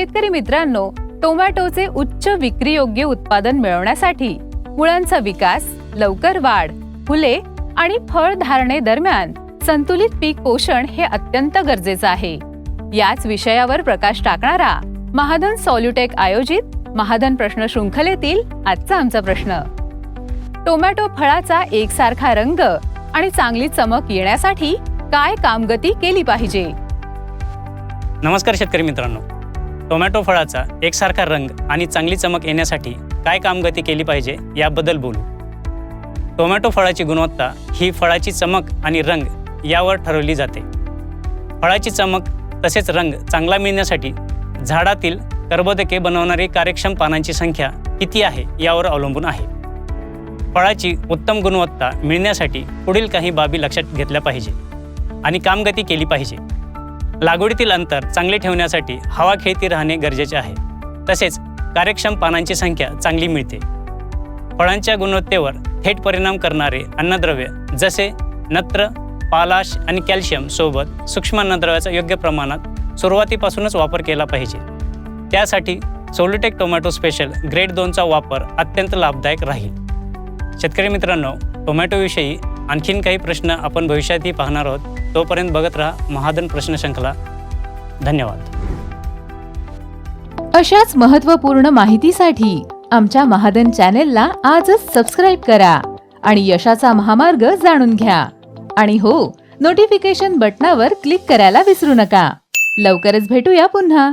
शेतकरी मित्रांनो टोमॅटोचे उच्च विक्रीयोग्य उत्पादन मिळवण्यासाठी मुळांचा विकास लवकर वाढ फुले आणि फळ धारणे दरम्यान संतुलित पीक पोषण हे अत्यंत गरजेचं आहे. याच विषयावर प्रकाश टाकणारा महाधन सॉल्युटेक आयोजित महाधन प्रश्न शृंखलेतील आजचा आमचा प्रश्न. टोमॅटो फळाचा एकसारखा रंग आणि चांगली चमक येण्यासाठी काय कामगती केली पाहिजे? नमस्कार शेतकरी मित्रांनो. टोमॅटो फळाचा एकसारखा रंग आणि चांगली चमक येण्यासाठी काय कामगती केली पाहिजे याबद्दल बोलू. टोमॅटो फळाची गुणवत्ता ही फळाची चमक आणि रंग यावर ठरवली जाते. फळाची चमक तसेच रंग चांगला मिळण्यासाठी झाडातील कर्बोदके बनवणारी कार्यक्षम पानांची संख्या किती आहे यावर अवलंबून आहे. फळाची उत्तम गुणवत्ता मिळण्यासाठी पुढील काही बाबी लक्षात घेतल्या पाहिजे आणि कामगती केली पाहिजे. लागवडीतील अंतर चांगले ठेवण्यासाठी हवा खेळती राहणे गरजेचे आहे. तसेच कार्यक्षम पानांची संख्या चांगली मिळते. फळांच्या गुणवत्तेवर थेट परिणाम करणारे अन्नद्रव्य जसे नत्र पालाश आणि कॅल्शियम सोबत सूक्ष्म अन्नद्रव्याचा योग्य प्रमाणात सुरुवातीपासूनच वापर केला पाहिजे. त्यासाठी सोलुटेक टोमॅटो स्पेशल ग्रेड दोनचा वापर अत्यंत लाभदायक राहील. शेतकरी मित्रांनो टोमॅटोविषयी आणखीन काही प्रश्न आपण भविष्यातही पाहणार आहोत. तोपर्यंत बघत राहा महादन प्रश्न धन्यवाद. अशाच महत्त्वपूर्ण माहितीसाठी आमच्या महादन चॅनेलला आजच सबस्क्राईब करा आणि यशाचा महामार्ग जाणून घ्या. आणि हो नोटिफिकेशन बटनावर क्लिक करायला विसरू नका. लवकरच भेटूया पुन्हा.